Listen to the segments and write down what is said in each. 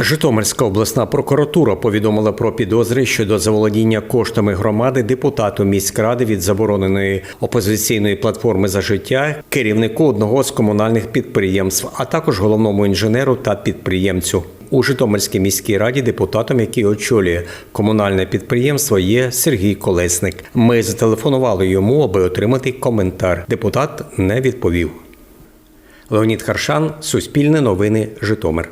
Житомирська обласна прокуратура повідомила про підозри щодо заволодіння коштами громади депутату міськради від забороненої опозиційної платформи за життя, керівнику одного з комунальних підприємств, а також головному інженеру та підприємцю. У Житомирській міській раді депутатом, який очолює комунальне підприємство, є Сергій Колесник. Ми зателефонували йому, аби отримати коментар. Депутат не відповів. Леонід Харшан, Суспільне новини, Житомир.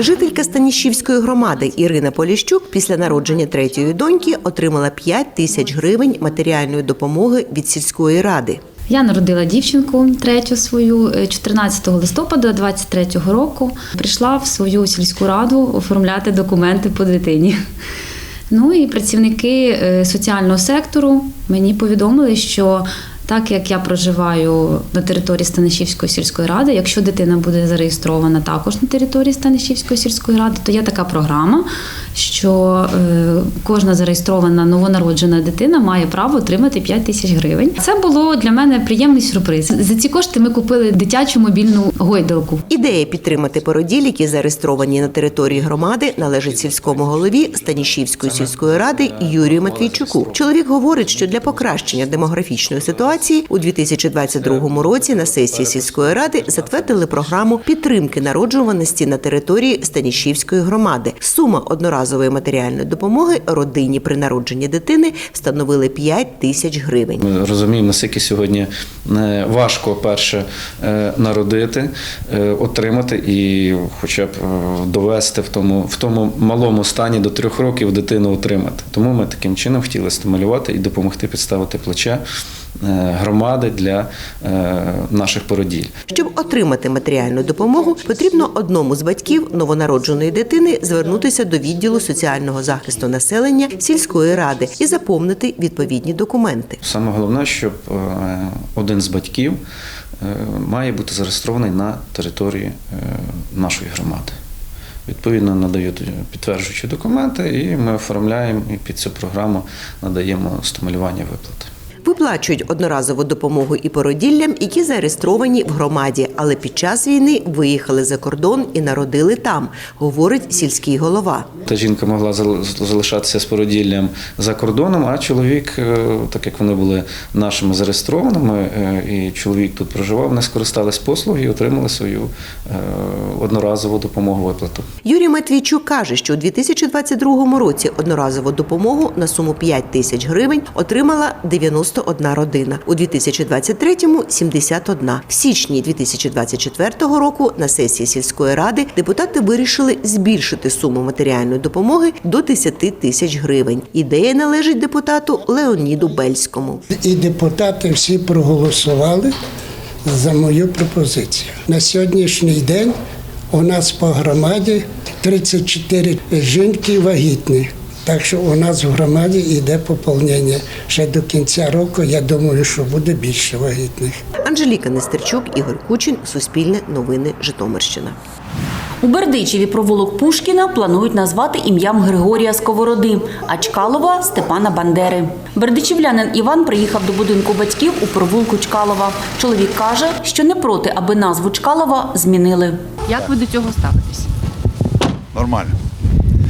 Жителька Станішівської громади Ірина Поліщук після народження третьої доньки отримала 5 тисяч гривень матеріальної допомоги від сільської ради. Я народила дівчинку третю свою е, 14 листопада 23 року. Прийшла в свою сільську раду оформляти документи по дитині. Ну і працівники е, соціального сектору мені повідомили, що так як я проживаю на території Станишівської сільської ради, якщо дитина буде зареєстрована також на території Станишівської сільської ради, то є така програма, що е, кожна зареєстрована новонароджена дитина має право отримати 5 тисяч гривень. Це було для мене приємний сюрприз. За ці кошти ми купили дитячу мобільну гойдалку. Ідея підтримати породіль, які зареєстровані на території громади, належить сільському голові Станішівської сільської ради Юрію Матвійчуку. Чоловік говорить, що для покращення демографічної ситуації у 2022 році на сесії сільської ради затвердили програму підтримки народжуваності на території Станішівської громади. Сума одноразової матеріальної допомоги родині при народженні дитини встановили 5 тисяч гривень. Ми розуміємо, наскільки сьогодні е, важко перше е, народити, е, отримати і хоча б довести в тому, в тому малому стані до трьох років дитину отримати. Тому ми таким чином хотіли стимулювати і допомогти підставити плече громади для е, наших породіль. Щоб отримати матеріальну допомогу, потрібно одному з батьків новонародженої дитини звернутися до відділу соціального захисту населення сільської ради і заповнити відповідні документи. Саме головне, щоб е, один з батьків е, має бути зареєстрований на території е, нашої громади. Відповідно, надають підтверджуючі документи, і ми оформляємо і під цю програму надаємо стимулювання виплати. Виплачують одноразову допомогу і породіллям, які зареєстровані в громаді, але під час війни виїхали за кордон і народили там, говорить сільський голова. Та жінка могла зал- залишатися з породіллям за кордоном, а чоловік, е, так як вони були нашими зареєстрованими, е, і чоловік тут проживав, вони скористались послуги і отримали свою е, одноразову допомогу виплату. Юрій Матвійчук каже, що у 2022 році одноразову допомогу на суму 5 тисяч гривень отримала 91 родина. У 2023-му – 71. В січні 2024 року на сесії сільської ради депутати вирішили збільшити суму матеріальної допомоги до 10 тисяч гривень. Ідея належить депутату Леоніду Бельському. І депутати всі проголосували за мою пропозицію. На сьогоднішній день у нас по громаді 34 жінки вагітні. Так що у нас в громаді йде поповнення. Ще до кінця року я думаю, що буде більше вагітних. Анжеліка Нестерчук, Ігор Кучин, Суспільне новини, Житомирщина. У Бердичеві провулок Пушкіна планують назвати ім'ям Григорія Сковороди, а Чкалова – Степана Бандери. Бердичівлянин Іван приїхав до будинку батьків у провулку Чкалова. Чоловік каже, що не проти, аби назву Чкалова змінили. Як ви до цього ставитесь? Нормально,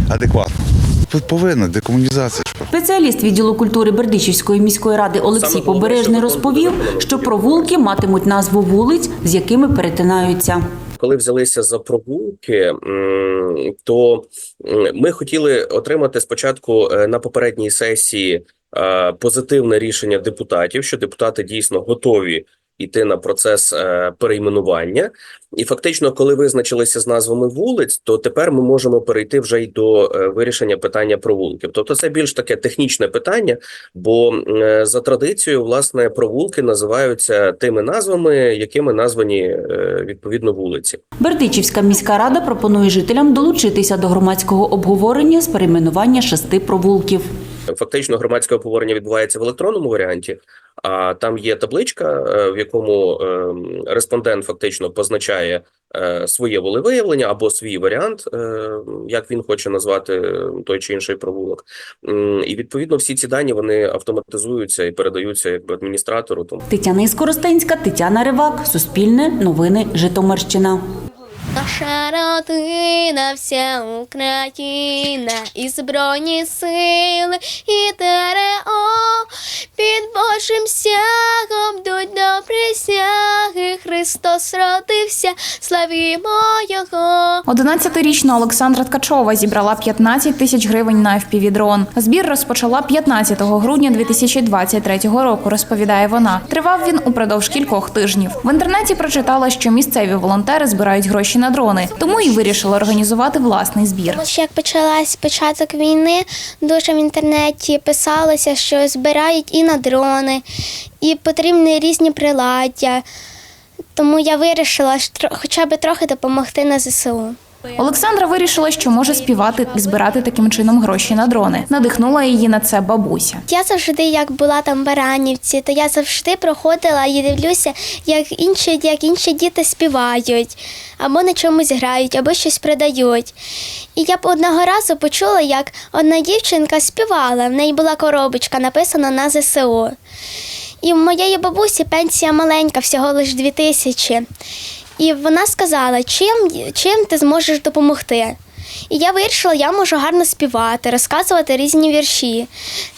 адекватно. Тут повинна декомунізація. Спеціаліст відділу культури Бердичівської міської ради Олексій Побережний розповів, що провулки матимуть назву вулиць, з якими перетинаються. коли взялися за прогулки, то ми хотіли отримати спочатку е, на попередній сесії е, позитивне рішення депутатів, що депутати дійсно готові йти на процес е, перейменування. І фактично, коли визначилися з назвами вулиць, то тепер ми можемо перейти вже й до е, вирішення питання провулків. Тобто, це більш таке технічне питання, бо е, за традицією, власне, провулки називаються тими назвами, якими названі е, відповідно вулиці. Бердичівська міська рада пропонує жителям долучитися до громадського обговорення з перейменування шести провулків. Фактично, громадське обговорення відбувається в електронному варіанті, а там є табличка, е, в якому е, респондент фактично позначає е, своє волевиявлення або свій варіант, як він хоче назвати той чи інший провулок. І відповідно всі ці дані вони автоматизуються і передаються якби адміністратору. Тетяна Іскоростенська, Тетяна Ривак, Суспільне, Новини, Житомирщина. Наша родина, вся Україна, і збройні сили, і ТРО під Божим сягом йдуть до присяги. Христос родився, славімо Його. 11-річна Олександра Ткачова зібрала 15 тисяч гривень на FPV-дрон. Збір розпочала 15 грудня 2023 року, розповідає вона. Тривав він упродовж кількох тижнів. В інтернеті прочитала, що місцеві волонтери збирають гроші на дрони, тому і вирішила організувати власний збір. Ще як почалась початок війни, дуже в інтернеті писалося, що збирають і на дрони, і потрібні різні приладдя. Тому я вирішила хоча б трохи допомогти на ЗСУ. Олександра вирішила, що може співати і збирати таким чином гроші на дрони. Надихнула її на це бабуся. Я завжди, як була там в Баранівці, то я завжди проходила і дивлюся, як інші, як інші діти співають, або на чомусь грають, або щось продають. І я б одного разу почула, як одна дівчинка співала. В неї була коробочка, написана на ЗСУ. І в моєї бабусі пенсія маленька, всього лише дві тисячі. І вона сказала, чим, чим ти зможеш допомогти. І я вирішила, я можу гарно співати, розказувати різні вірші.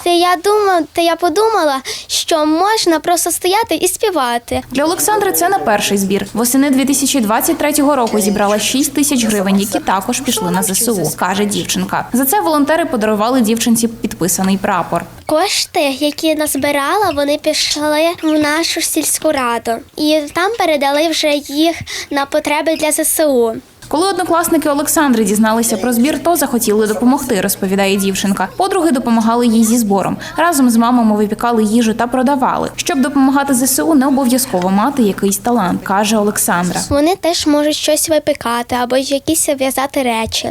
Та я думала, та я подумала, що можна просто стояти і співати. Для Олександри це не перший збір. Восени 2023 року зібрала 6 тисяч гривень, які також пішли на ЗСУ, каже дівчинка. За це волонтери подарували дівчинці підписаний прапор. Кошти, які назбирала, вони пішли в нашу сільську раду, і там передали вже їх на потреби для ЗСУ. Коли однокласники Олександри дізналися про збір, то захотіли допомогти, розповідає дівчинка. Подруги допомагали їй зі збором. Разом з мамами випікали їжу та продавали. Щоб допомагати ЗСУ, не обов'язково мати якийсь талант, каже Олександра. Вони теж можуть щось випікати або якісь в'язати речі.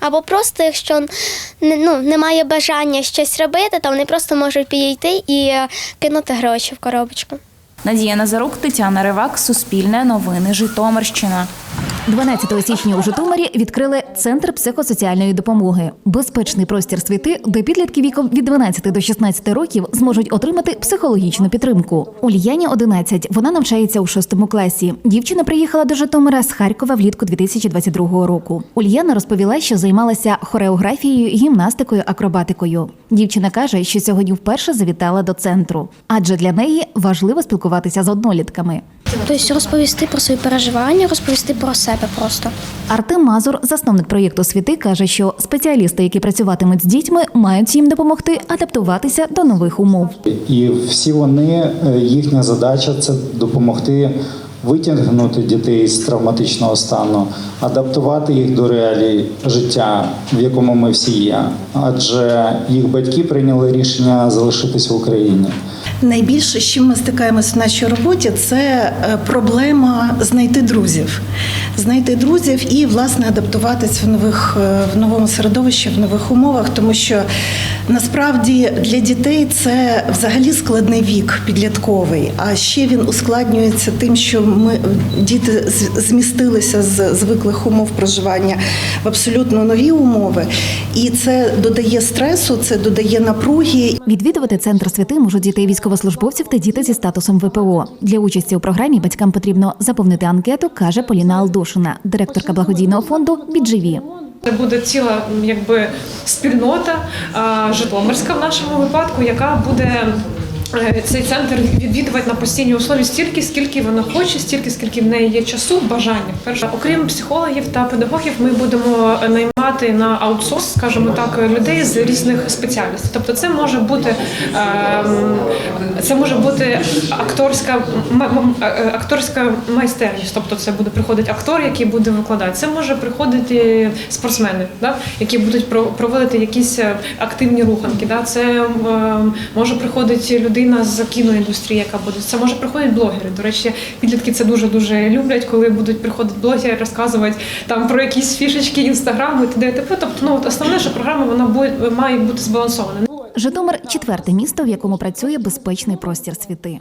Або просто, якщо ну, немає бажання щось робити, то вони просто можуть підійти і е, кинути гроші в коробочку. Надія Назарук, Тетяна Ривак, Суспільне новини, Житомирщина. 12 січня у Житомирі відкрили центр психосоціальної допомоги. Безпечний простір світи, де підлітки віком від 12 до 16 років зможуть отримати психологічну підтримку. Ульяні 11. Вона навчається у шостому класі. Дівчина приїхала до Житомира з Харкова влітку 2022 року. Ульяна розповіла, що займалася хореографією, гімнастикою, акробатикою. Дівчина каже, що сьогодні вперше завітала до центру, адже для неї важливо спілкуватися з однолітками. Тобто розповісти про свої переживання, розповісти про себе просто. Артем Мазур, засновник проєкту Світи, каже, що спеціалісти, які працюватимуть з дітьми, мають їм допомогти адаптуватися до нових умов. І всі вони, е, їхня задача це допомогти витягнути дітей з травматичного стану, адаптувати їх до реалій життя, в якому ми всі є. Адже їх батьки прийняли рішення залишитись в Україні. Найбільше, з чим ми стикаємося в нашій роботі, це е, проблема знайти друзів, знайти друзів і власне адаптуватись в нових е, в новому середовищі, в нових умовах, тому що насправді для дітей це взагалі складний вік підлітковий. А ще він ускладнюється тим, що ми діти змістилися з звиклих умов проживання в абсолютно нові умови, і це додає стресу, це додає напруги. Відвідувати центр світи можуть діти військовослужбовців та діти зі статусом ВПО. Для участі у програмі батькам потрібно заповнити анкету, каже Поліна Алдошина, директорка благодійного фонду «Бідживі». Це буде ціла якби спільнота Житомирська в нашому випадку, яка буде. е, Цей центр відвідувати на постійній основі стільки, скільки вона хоче, стільки, скільки в неї є часу, бажання. Перше, окрім психологів та педагогів, ми будемо наймати на аутсорс, скажімо так, людей з різних спеціальностей. Тобто, це може бути ем, це може бути акторська м- е, акторська майстерність. Тобто, це буде приходити актор, який буде викладати. Це може приходити спортсмени, да, які будуть про- проводити якісь е, активні руханки. Да. Це може приходити людина з кіноіндустрії, яка буде. Це може приходити блогери. До речі, підлітки це дуже дуже люблять, коли будуть приходити блогери, розказувати там про якісь фішечки інстаграму т.д. Тобто, ну от основне, що програма вона буде має бути збалансована. Житомир четверте місто, в якому працює безпечний простір світи.